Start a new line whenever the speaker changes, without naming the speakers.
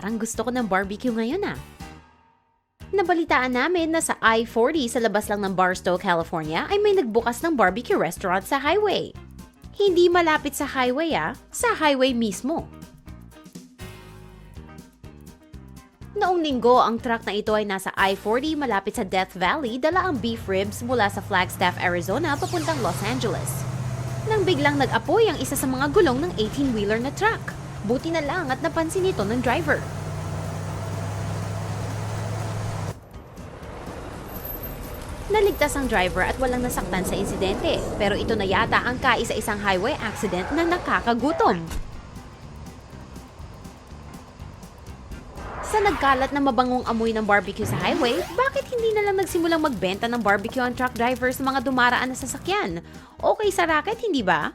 Parang gusto ko ng barbecue ngayon ah. Nabalitaan namin na sa I-40 sa labas lang ng Barstow, California ay may nagbukas ng barbecue restaurant sa highway. Hindi malapit sa highway ah, sa highway mismo. Noong linggo, ang truck na ito ay nasa I-40 malapit sa Death Valley dala ang beef ribs mula sa Flagstaff, Arizona papuntang Los Angeles. Nang biglang nag-apoy ang isa sa mga gulong ng 18-wheeler na truck. Buti na lang at napansin ito ng driver. Naligtas ang driver at walang nasaktan sa insidente, pero ito na yata ang kaisa-isang highway accident na nakakagutom. Sa nagkalat na mabangong amoy ng barbecue sa highway, bakit hindi na lang nagsimulang magbenta ng barbecue ang truck driver sa mga dumaraan na sasakyan? Okay sa racket, hindi ba?